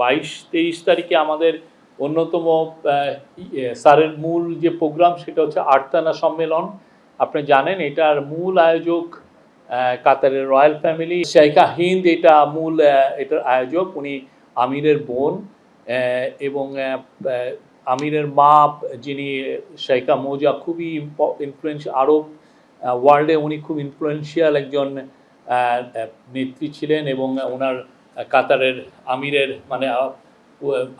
বাইশ তেইশ তারিখে আমাদের অন্যতম স্যারের মূল যে প্রোগ্রাম সেটা হচ্ছে আটতানা সম্মেলন। আপনি জানেন এটার মূল আয়োজক কাতারের রয়্যাল ফ্যামিলি। শেখা হিন্দ এটা মূল এটার আয়োজক। উনি আমিরের বোন এবং আমিরের মা যিনি শেখা মৌজা, খুবই ইনফ্লুয়েন্স আরব ওয়ার্ল্ডে উনি খুব ইনফ্লুয়েন্সিয়াল একজন নেত্রী ছিলেন এবং ওনার কাতারের আমিরের মানে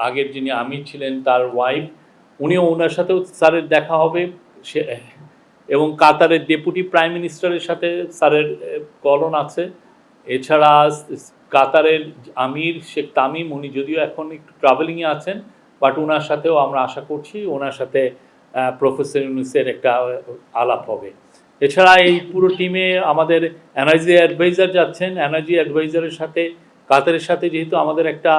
আগের যিনি আমির ছিলেন তার ওয়াইফ উনিও ওনার সাথেও স্যারের দেখা হবে। সে, এবং কাতারের ডেপুটি প্রাইম মিনিস্টারের সাথে স্যারের কলন আছে। এছাড়া কাতারের আমির শেখ তামিম, উনি যদিও এখন একটু ট্রাভেলিংয়ে আছেন বাট ওনার সাথেও আমরা আশা করছি ওনার সাথে প্রফেসর ইউনুসের একটা আলাপ হবে। এছাড়া এই পুরো টিমে আমাদের এনার্জি অ্যাডভাইজার যাচ্ছেন। এনার্জি অ্যাডভাইজারের সাথে কাতারের সাথে যেহেতু আমাদের একটা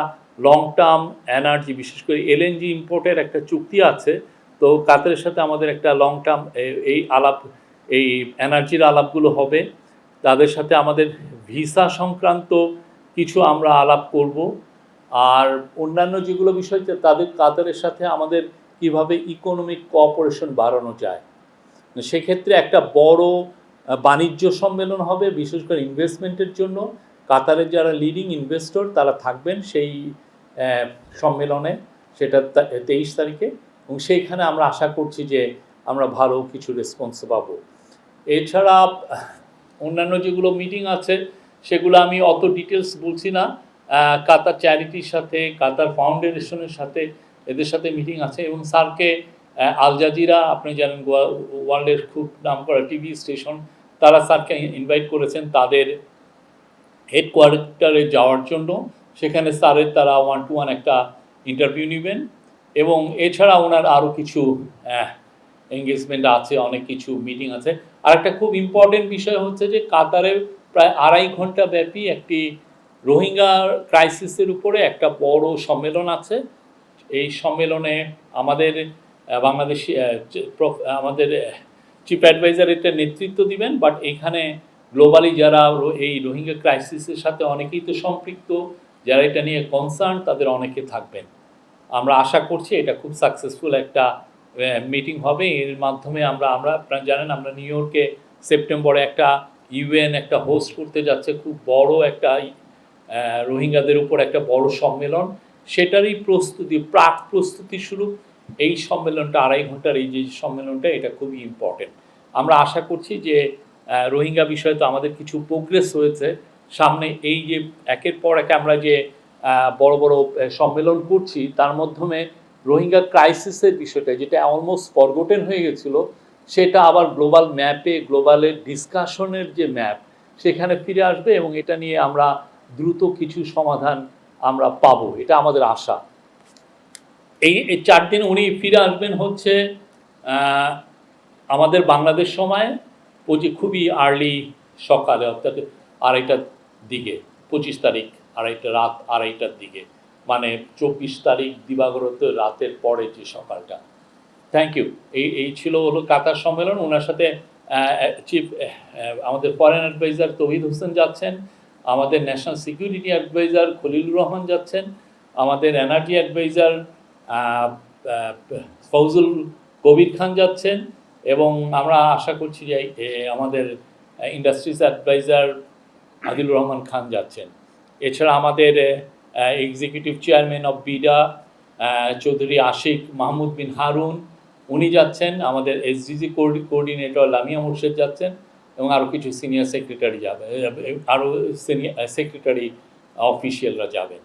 লং টার্ম এনার্জি বিশেষ করে এলএনজি ইম্পোর্টের একটা চুক্তি আছে, তো কাতারের সাথে আমাদের একটা লং টার্ম এই আলাপ, এই এনার্জির আলাপগুলো হবে। তাদের সাথে আমাদের ভিসা সংক্রান্ত কিছু আমরা আলাপ করব। আর অন্যান্য যেগুলো বিষয় তাদের কাতারের সাথে আমাদের কীভাবে ইকোনমিক কোঅপারেশন বাড়ানো যায়। সেক্ষেত্রে একটা বড় বাণিজ্য সম্মেলন হবে, বিশেষ করে ইনভেস্টমেন্টের জন্য। কাতারের যারা লিডিং ইনভেস্টর তারা থাকবেন সেই সম্মেলনে, সেটা তেইশ তারিখে। এবং সেইখানে আমরা আশা করছি যে আমরা ভালো কিছু রেসপন্স পাবো। এছাড়া, অন্যান্য যেগুলো মিটিং আছে, সেগুলো আমি অত ডিটেলস বলছি না। কাতার চ্যারিটির সাথে, কাতার ফাউন্ডেশনের সাথে এদের সাথে মিটিং আছে। এবং স্যারকে আল জাজিরা, আপনি জানেন ওয়ার্ল্ডের খুব নাম করা টিভি স্টেশন তারা স্যারকে ইনভাইট করেছেন। তাদের হেডকোয়ার্টারে যাওয়ার জন্য। সেখানে স্যারের তারা ওয়ান টু ওয়ান একটা ইন্টারভিউ নেবেন এবং এছাড়া ওনার আরও কিছু এঙ্গেজমেন্ট আছে, অনেক কিছু মিটিং আছে। আর একটা খুব ইম্পর্টেন্ট বিষয় হচ্ছে যে কাতারে প্রায় আড়াই ঘণ্টা ব্যাপী একটি রোহিঙ্গা ক্রাইসিসের উপরে একটা বড় সম্মেলন আছে। এই সম্মেলনে আমাদের বাংলাদেশি আমাদের চিফ অ্যাডভাইজার এটা নেতৃত্ব দিবেন বাট এখানে গ্লোবালি যারা এই রোহিঙ্গা ক্রাইসিসের সাথে অনেকেই তো সম্পৃক্ত, যারা এটা নিয়ে কনসার্ন তাদের অনেকে থাকবেন। আমরা আশা করছি এটা খুব সাকসেসফুল একটা মিটিং হবে। এর মাধ্যমে আমরা আমরা আপনারা জানেন, আমরা নিউ ইয়র্কে সেপ্টেম্বরে একটা ইউএন একটা হোস্ট করতে যাচ্ছে। খুব বড় একটা রোহিঙ্গাদের উপর একটা বড় সম্মেলন। সেটারই প্রস্তুতি, প্রাক প্রস্তুতি শুরু। এই সম্মেলনটা আড়াই ঘণ্টার এই যে সম্মেলনটা, এটা খুবই ইম্পর্টেন্ট আমরা আশা করছি যে রোহিঙ্গা বিষয়ে তো আমাদের কিছু প্রোগ্রেস হয়েছে। সামনে এই যে একের পর এক আমরা যে বড় বড় সম্মেলন করছি, তার মাধ্যমে রোহিঙ্গা ক্রাইসিসের বিষয়টা, যেটা অলমোস্ট ফরগোটেন হয়ে গেছিল, সেটা আবার গ্লোবাল ম্যাপে গ্লোবালের ডিসকাশনের যে ম্যাপ সেখানে ফিরে আসবে এবং এটা নিয়ে আমরা দ্রুত কিছু সমাধান আমরা পাবো। এটা আমাদের আশা। এই চার দিন উনি ফিরে আসবেন হচ্ছে আমাদের বাংলাদেশ সময়। পঁচি, খুবই আর্লি সকালে, অর্থাৎ আড়াইটার দিকে, পঁচিশ তারিখ আড়াইটা, রাত আড়াইটার দিকে। মানে চব্বিশ তারিখ দিবাগত রাতের পরে যে সকালটা। থ্যাংক ইউ এই এই ছিল হলো কাতার সম্মেলন। ওনার সাথে চিফ আমাদের ফরেন অ্যাডভাইজার তহিদ হোসেন যাচ্ছেন, আমাদের national security adviser Khalilur Rahman যাচ্ছেন, আমাদের এনার্জি অ্যাডভাইজার ফৌজুল কবির খান যাচ্ছেন এবং আমরা আশা করছি যে আমাদের ইন্ডাস্ট্রিজ অ্যাডভাইজার আদিলুর রহমান খান যাচ্ছেন। এছাড়া আমাদের executive chairman of BIDA Chowdhury Ashik Mahmud Bin Harun, উনি যাচ্ছেন। আমাদের এসডিজি কোঅর্ডিনেটর লামিয়া মুর্শেদ যাচ্ছেন এবং আরও কিছু সিনিয়র সেক্রেটারি যাবে আরও সিনিয়র সেক্রেটারি অফিসিয়ালরা যাবেন।